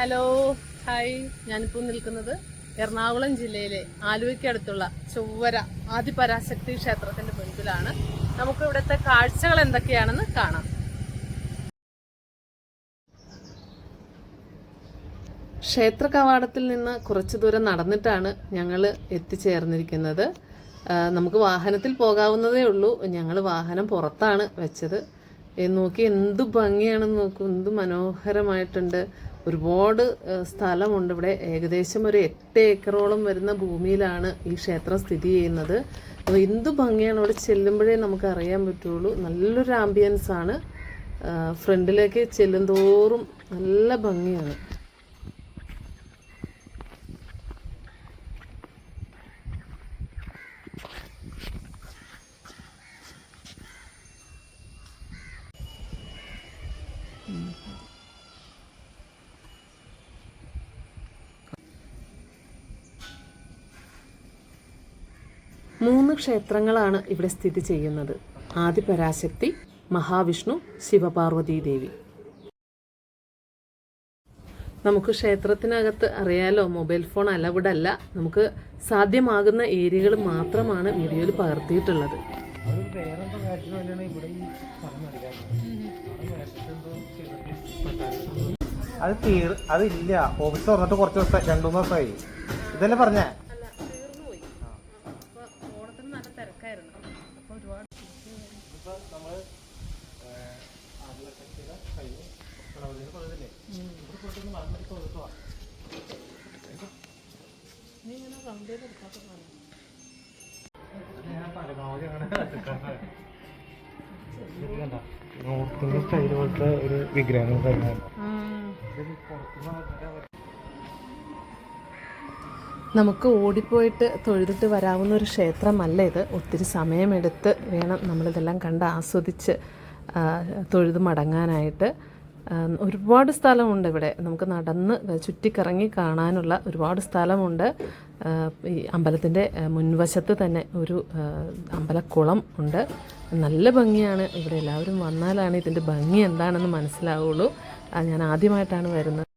Hello hi ഞാനിപ്പോൾ നിൽക്കുന്നത് എറണാകുളം ജില്ലയിലെ ആലുവയ്ക്കടുത്തുള്ള ചൊവ്വര ആദിപരാശക്തി ക്ഷേത്രത്തിന്റെ മുൻപിലാണ്. നമുക്ക് ഇവിടുത്തെ കാഴ്ചകൾ എന്തൊക്കെയാണെന്ന് കാണാം. ക്ഷേത്ര കവാടത്തിൽ നിന്ന് കുറച്ചു ദൂരം നടന്നിട്ടാണ് ഞങ്ങൾ എത്തിച്ചേർന്നിരിക്കുന്നത്. നമുക്ക് വാഹനത്തിൽ പോകാവുന്നതേ ഉള്ളൂ. ഞങ്ങൾ വാഹനം പുറത്താണ് വെച്ചത്. നോക്കി എന്ത് ഭംഗിയാണെന്ന് നോക്കൂ എന്ത് മനോഹരമായിട്ടുണ്ട്. ഒരുപാട് സ്ഥലമുണ്ട് ഇവിടെ. ഏകദേശം ഒരു എട്ട് ഏക്കറോളം വരുന്ന ഭൂമിയിലാണ് ഈ ക്ഷേത്രം സ്ഥിതി ചെയ്യുന്നത്. അപ്പോൾ എന്ത് ഭംഗിയാണ് അവിടെ ചെല്ലുമ്പോഴേ നമുക്ക് അറിയാൻ പറ്റുള്ളൂ. നല്ലൊരു ആംബിയൻസ് ആണ്. ഫ്രണ്ടിലേക്ക് ചെല്ലുന്തോറും നല്ല ഭംഗിയാണ്. മൂന്ന് ക്ഷേത്രങ്ങളാണ് ഇവിടെ സ്ഥിതി ചെയ്യുന്നത്. ആദിപരാശക്തി മഹാവിഷ്ണു ശിവപാർവതി ദേവി. നമുക്ക് ക്ഷേത്രത്തിനകത്ത് അറിയാലോ മൊബൈൽ ഫോൺ അലവിടല്ല. നമുക്ക് സാധ്യമാകുന്ന ഏരിയകൾ മാത്രമാണ് വീഡിയോയിൽ പകർത്തിയിട്ടുള്ളത്. അത് തീർ അതില്ല. ഓഫീസ് തുറന്നിട്ട് കുറച്ച് ദിവസം രണ്ടു മൂന്ന് ദിവസമായി ഇതല്ലേ പറഞ്ഞേ? കഴിഞ്ഞു പരമാവധി അങ്ങനെ സ്റ്റൈൽ പോലത്തെ ഒരു വിഗ്രഹം കഴിഞ്ഞാൽ നമുക്ക് ഓടിപ്പോയിട്ട് തൊഴുതിട്ട് വരാവുന്ന ഒരു ക്ഷേത്രമല്ല ഇത്. ഒത്തിരി സമയമെടുത്ത് വേണം നമ്മളിതെല്ലാം കണ്ട് ആസ്വദിച്ച് തൊഴുത് മടങ്ങാനായിട്ട്. ഒരുപാട് സ്ഥലമുണ്ട് ഇവിടെ. നമുക്ക് നടന്ന് ചുറ്റിക്കറങ്ങി കാണാനുള്ള ഒരുപാട് സ്ഥലമുണ്ട്. ഈ അമ്പലത്തിന്റെ മുൻവശത്ത് തന്നെ ഒരു അമ്പലക്കുളം ഉണ്ട്. നല്ല ഭംഗിയാണ്. ഇവിടെ എല്ലാവരും വന്നാലാണ് ഇതിന്റെ ഭംഗി എന്താണെന്ന് മനസ്സിലാവുള്ളൂ. ഞാൻ ആദ്യമായിട്ടാണ് വരുന്നത്.